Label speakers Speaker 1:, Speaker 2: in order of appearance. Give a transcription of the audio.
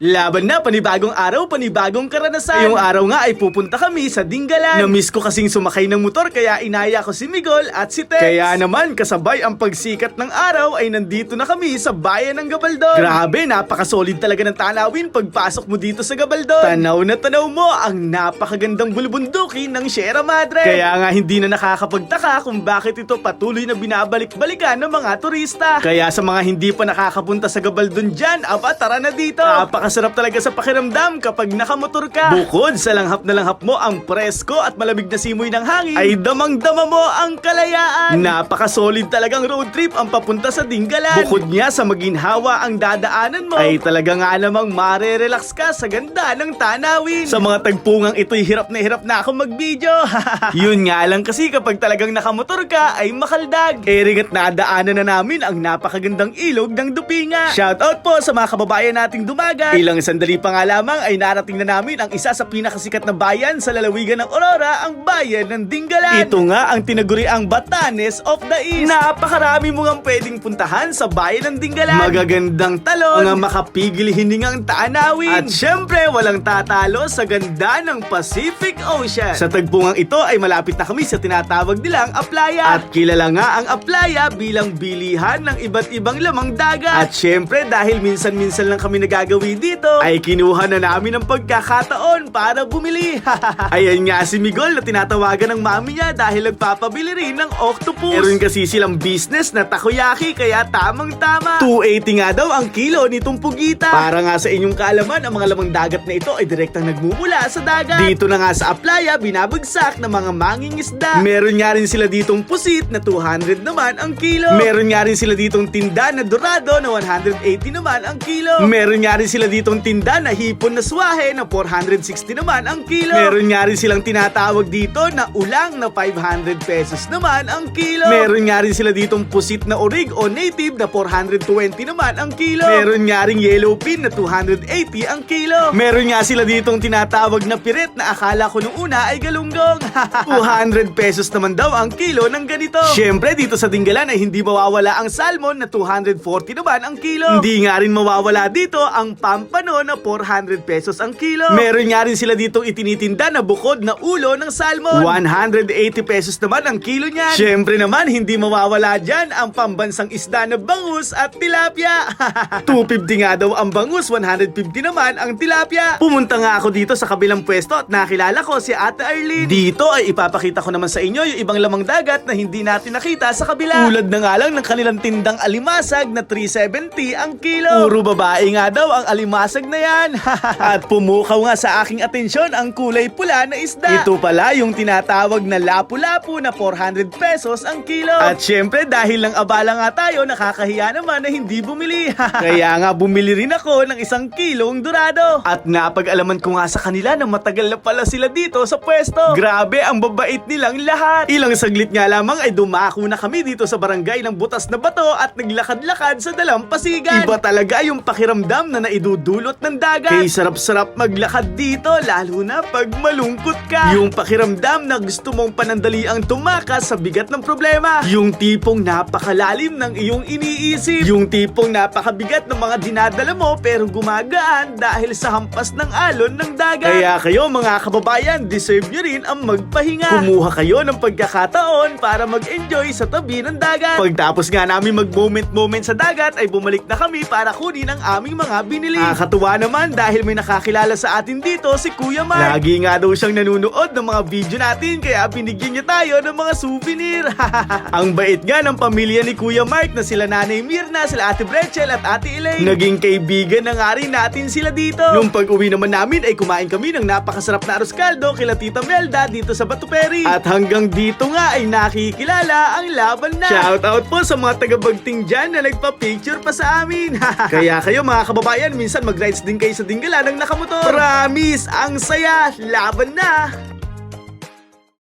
Speaker 1: Laban na, panibagong araw, panibagong karanasan. Ngayong araw nga ay pupunta kami sa Dinggalan. Na-miss ko kasing sumakay ng motor kaya inaya ko si Migol at si Tex. Kaya naman, kasabay ang pagsikat ng araw ay nandito na kami sa bayan ng Gabaldon. Grabe, napakasolid talaga ng tanawin pagpasok mo dito sa Gabaldon. Tanaw na tanaw mo ang napakagandang bulubunduki ng Sierra Madre. Kaya nga hindi na nakakapagtaka kung bakit ito patuloy na binabalik-balikan ng mga turista. Kaya sa mga hindi pa nakakapunta sa Gabaldon dyan, aba tara na dito. Napakasarap talaga sa pakiramdam kapag nakamotor ka. Bukod sa langhap na langhap mo ang presko at malamig na simoy ng hangin, ay damang-dama mo ang kalayaan. Napakasolid talagang road trip ang papunta sa Dinggalan. Bukod niya sa maginhawa ang dadaanan mo, ay talaga nga namang marerelax ka sa ganda ng tanawin. Sa mga tagpungang ito'y hirap na hirap na ako mag-video. Yun nga lang kasi kapag talagang nakamotor ka ay makaldag. Ering at nadaanan na namin ang napakagandang ilog ng Dupinga. Shoutout po sa mga kababayan nating dumagat. Ilang sandali pa nga lamang ay narating na namin ang isa sa pinakasikat na bayan sa lalawigan ng Aurora, ang bayan ng Dinggalan. Ito nga ang tinaguriang Batanes of the East. Napakarami mo nga pwedeng puntahan sa bayan ng Dinggalan. Magagandang talon, mga makapigil hiningang tanawin. At syempre, walang tatalo sa ganda ng Pacific Ocean. Sa tagpungang ito ay malapit na kami sa tinatawag nilang Aplaya. At kilala nga ang Aplaya bilang bilihan ng iba't ibang lamang dagat. At syempre, dahil minsan-minsan lang kami nagagawi dito, ay kinuha na namin ang pagkakataon para bumili. Ayan nga si Migol na tinatawagan ng mami niya dahil nagpapabili rin ng octopus. Meron kasi silang business na takoyaki kaya tamang-tama. 280 nga daw ang kilo nitong pugita. Para nga sa inyong kaalaman, ang mga lamang dagat na ito ay direktang nagmumula sa dagat. Dito na nga sa Aplaya, binabagsak ng mga mangingisda. Meron nga rin sila ditong pusit na 200 naman ang kilo. Meron nga rin sila ditong tinda na dorado na 180 naman ang kilo. Meron nga rin sila ditong tinda na hipon na swahe na 460 naman ang kilo. Meron nga rin silang tinatawag dito na ulang na 500 pesos naman ang kilo. Meron nga rin sila ditong pusit na orig o native na 420 naman ang kilo. Meron nga rin yellow pin na 280 ang kilo. Meron nga sila ditong tinatawag na piret na akala ko nung una ay galunggong. 200 pesos naman daw ang kilo ng ganito. Siyempre dito sa Dinggalan ay hindi mawawala ang salmon na 240 naman ang kilo. Hindi nga rin mawawala dito ang pampano na 400 pesos ang kilo. Meron nga rin sila ditong itinitinda na bukod na ulo ng salmon. 180 pesos naman ang kilo niyan. Siyempre naman hindi mawawala dyan ang pambansang isda na bangus at tilapia. 250 nga daw ang bangus, 150 naman ang tilapia. Pumunta nga ako dito sa kabilang pwesto at nakilala ko si Ate Arlene. Dito ay ipapakita ko naman sa inyo yung ibang lamang dagat na hindi natin nakita sa kabila. Tulad na nga lang ng kanilang tindang alimasag na 370 ang kilo. Puro babae nga daw ang alimasag na yan. at pumukaw nga sa aking atensyon ang kulay pula na isda. Ito pala yung tinatawag na lapu-lapu na 400 pesos ang kilo. At syempre dahil lang abala nga tayo, nakakahiya naman na hindi bumili. Kaya nga bumili rin ako ng isang kilong dorado. At napag-alaman ko nga sa kanila na matagal na pala sila dito sa pwesto. Grabe, ang babait nilang lahat. Ilang saglit nga lamang ay dumako na kami dito sa barangay ng Butas na Bato at naglakad-lakad sa dalampasigan. Iba talaga yung pakiramdam na naidudulot ng dagat. Kay sarap-sarap maglakad dito, lalo na pag malungkot ka. Yung pakiramdam na gusto mong panandaliang tumakas sa bigat ng problema. Yung tipong napakalalim ng iyong iniisip. Yung tipong napakabigat ng mga dinadala mo pero gumagaan dahil sa hampas ng alon ng dagat. Kaya kayo mga kababayan, deserve nyo rin ang magpahinga. Kumuha kayo ng pagkakataon para mag-enjoy sa tabi ng dagat. Pagtapos nga namin mag-moment-moment sa dagat ay bumalik na kami para kunin ang aming mga binili. Nakakatuwa naman dahil may nakakilala sa atin dito si Kuya Mark. Lagi nga daw siyang nanunood ng mga video natin kaya binigyan niya tayo ng mga souvenir. ang bait nga ng pamilya ni Kuya Mark na sila Nanay Mirna, sila Ate Bretchel at Ate Elaine. Naging kaibigan na nga rin natin sila dito. Nung pag-uwi naman namin ay kumain kami ng napakasarap na arroz caldo kila Tita Melda dito sa Batuperi. At hanggang dito nga ay nakikilala ang laban na. Shout out po sa mga taga-bagting dyan na nagpa-picture pa sa amin. Kaya kayo mga kababayan, minsan mag-rides din kayo sa Dinggala ng nakamotor. Promise, ang saya, laban na!